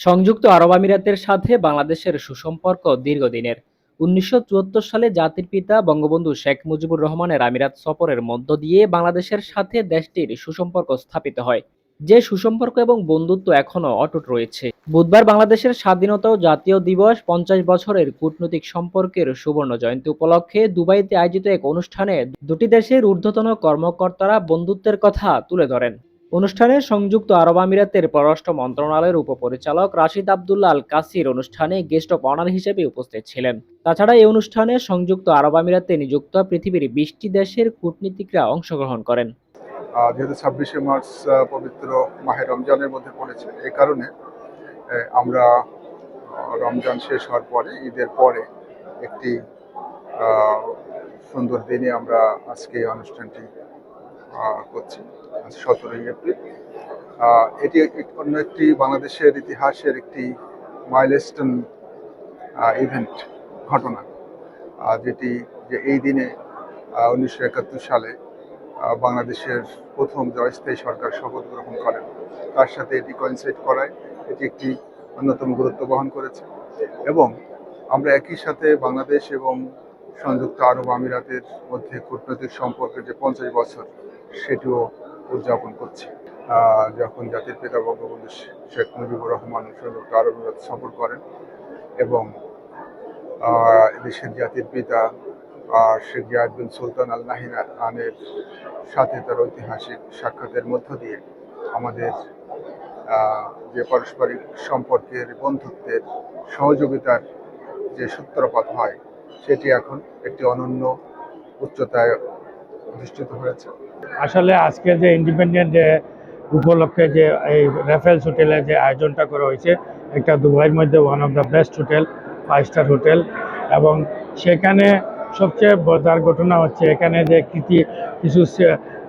সংযুক্ত আরব আমিরাতের সাথে বাংলাদেশের সুসম্পর্ক দীর্ঘদিনের। উনিশশো চুয়াত্তর সালে জাতির পিতা বঙ্গবন্ধু শেখ মুজিবুর রহমানের আমিরাত সফরের মধ্য দিয়ে বাংলাদেশের সাথে দেশটির সুসম্পর্ক স্থাপিত হয়, যে সুসম্পর্ক এবং বন্ধুত্ব এখনও অটুট রয়েছে। বুধবার বাংলাদেশের স্বাধীনতা ও জাতীয় দিবস পঞ্চাশ বছরের কূটনৈতিক সম্পর্কের সুবর্ণ জয়ন্তী উপলক্ষে দুবাইতে আয়োজিত এক অনুষ্ঠানে দুটি দেশের ঊর্ধ্বতন কর্মকর্তারা বন্ধুত্বের কথা তুলে ধরেন। অনুষ্ঠানে সংযুক্ত আরব আমিরাতের পররাষ্ট্র মন্ত্রণালয়ের উপপরিচালক রাশিদ আবদুল্লাহ আল কাসির অনুষ্ঠানে গেস্ট অফ অনার হিসেবে উপস্থিত ছিলেন। তাছাড়া এই অনুষ্ঠানে সংযুক্ত আরব আমিরাতে নিযুক্ত পৃথিবীর বিশটি দেশের কূটনীতিকরা অংশগ্রহণ করেন। যেহেতু ছাব্বিশে মার্চ পবিত্র মাহে রমজানের মধ্যে পড়েছে, এই কারণে আমরা রমজান শেষ হওয়ার পরে, ঈদের পরে একটি সুন্দর দিনে আমরা আজকে অনুষ্ঠানটি করছি সতেরোই এপ্রিল। এটি অন্য একটি বাংলাদেশের ইতিহাসের একটি মাইলস্টোন ইভেন্ট ঘটনা যেটি যে এই দিনে উনিশশো একাত্তর সালে বাংলাদেশের প্রথম জয়স্থায়ী সরকার শপথ গ্রহণ করেন। তার সাথে এটি কনসেট করায় এটি একটি অন্যতম গুরুত্ব বহন করেছে। এবং আমরা একই সাথে বাংলাদেশ এবং সংযুক্ত আরব আমিরাতের মধ্যে কূটনৈতিক সম্পর্কের যে পঞ্চাশ বছর সেটিও উদযাপন করছি। যখন জাতির পিতা বঙ্গবন্ধু শেখ মুজিবুর রহমান সংযুক্ত আরব আমিরাত সফর করেন এবং দেশের জাতির পিতা শেখ জায়েদ সুলতান আল নাহিয়ানের সাথে তার ঐতিহাসিক সাক্ষাতের মধ্য দিয়ে আমাদের যে পারস্পরিক সম্পর্কের বন্ধুত্বের সহযোগিতার যে সূত্রপাত হয়, সেটি এখন একটি অনন্য উচ্চতায় অধিষ্ঠিত হয়েছে। আসলে আজকে যে ইন্ডিপেন্ডেন্ট ডে উপলক্ষে যে এই রেফেলস হোটেলে যে আয়োজনটা করা হয়েছে, একটা দুবাইয়ের মধ্যে one of the best hotel five star hotel এবং সেখানে সবচেয়ে মজার ঘটনা হচ্ছে এখানে যে কৃতি, কিছু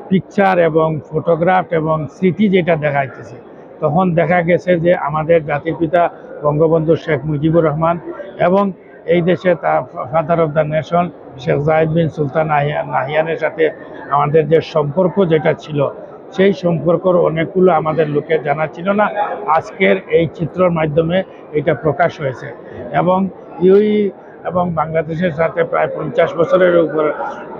পিকচার এবং ফটোগ্রাফ এবং স্মৃতি যেটা দেখাইতেছে। তখন দেখা গেছে যে আমাদের জাতির পিতা বঙ্গবন্ধু শেখ মুজিবুর রহমান এবং এই দেশে তার father of the nation Sheikh Zayed bin Sultan Nahyan নাহিয়ানের সাথে আমাদের যে সম্পর্ক যেটা ছিল, সেই সম্পর্কর অনেকগুলো আমাদের লোকে জানা ছিল না। আজকের এই চিত্রর মাধ্যমে এটা প্রকাশ হয়েছে। এবং ইউই এবং বাংলাদেশের সাথে প্রায় পঞ্চাশ বছরের উপর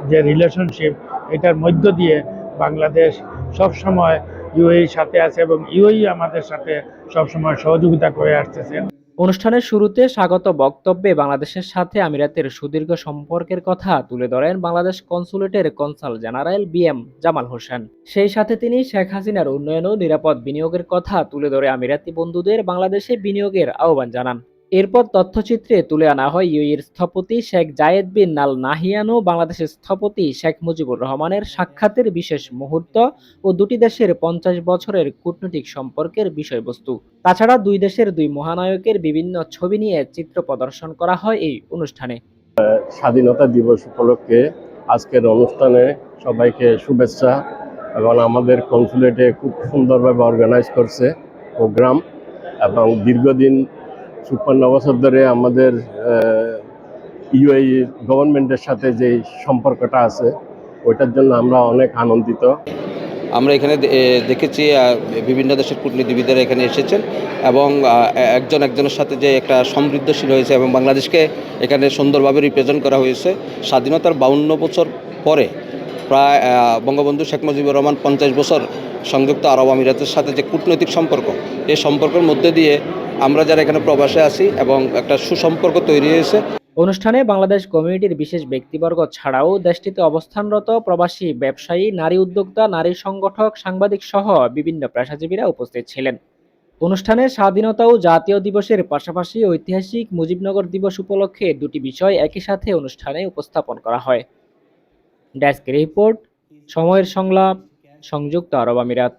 যে রিলেশনশিপ এটার মধ্য দিয়ে বাংলাদেশ সবসময় ইউএর সাথে আছে এবং ইউই আমাদের সাথে সবসময় সহযোগিতা করে আসতেছে। অনুষ্ঠানের শুরুতে স্বাগত বক্তব্যে বাংলাদেশের সাথে আমিরাতের সুদীর্ঘ সম্পর্কের কথা তুলে ধরেন Bangladesh কনসুলেটের consul general B M Jamal Hossain. সেই সাথে তিনি শেখ হাসিনার উন্নয়ন ও নিরাপদ বিনিয়োগের কথা তুলে ধরে আমিরাতি বন্ধুদের বাংলাদেশে বিনিয়োগের আহ্বান জানান। এরপর তথ্যচিত্রে তুলে আনা হয় ইউএর স্থপতি শেখ জায়েদ বিন নাল নাহিয়ানো বাংলাদেশের স্থপতি শেখ মুজিবুর রহমানের সাক্ষাতের বিশেষ মুহূর্ত ও দুটি দেশের পঞ্চাশ বছরের কূটনৈতিক সম্পর্কের বিষয়বস্তু। তাছাড়া দুই দেশের দুই মহানায়কের বিভিন্ন ছবি নিয়ে চিত্র প্রদর্শন করা হয় এই অনুষ্ঠানে। স্বাধীনতা দিবস উপলক্ষে আজকের অনুষ্ঠানে সবাইকে শুভেচ্ছা এবং আমাদের কনসুলেটে খুব সুন্দরভাবে অর্গানাইজ করছে প্রোগ্রাম এবং দীর্ঘদিন চুপ্পান্ন বছর ধরে আমাদের ইউআই গভর্নমেন্টের সাথে যে সম্পর্কটা আছে, ওইটার জন্য আমরা অনেক আনন্দিত। আমরা এখানে দেখেছি বিভিন্ন দেশের কূটনীতিবিদেরা এখানে এসেছেন এবং একজন একজনের সাথে যে একটা সমৃদ্ধশীল হয়েছে এবং বাংলাদেশকে এখানে সুন্দরভাবে রিপ্রেজেন্ট করা হয়েছে, স্বাধীনতার বাউন্ন বছর পরে প্রায় বঙ্গবন্ধু শেখ মুজিবুর রহমান পঞ্চাশ বছর সংযুক্ত আরব আমিরাতের সাথে যে কূটনৈতিক সম্পর্ক, এই সম্পর্কের মধ্যে দিয়ে আমরা যারা এখানে প্রবাসে আছি এবং একটা সুসম্পর্ক তৈরি হয়েছে। অনুষ্ঠানে বাংলাদেশ কমিউনিটির বিশেষ ব্যক্তিবর্গ ছাড়াও দেশটিতে অবস্থানরত প্রবাসী, ব্যবসায়ী, নারী উদ্যোক্তা, নারী সংগঠক, সাংবাদিক সহ বিভিন্ন পেশাজীবীরা উপস্থিত ছিলেন। অনুষ্ঠানে স্বাধীনতা ও জাতীয় দিবসের পাশাপাশি ঐতিহাসিক মুজিবনগর দিবস উপলক্ষে দুটি বিষয় একই সাথে অনুষ্ঠানে উপস্থাপন করা হয়। ডেস্ক রিপোর্ট, সময়ের সংলাপ, সংযুক্ত আরব আমিরাত।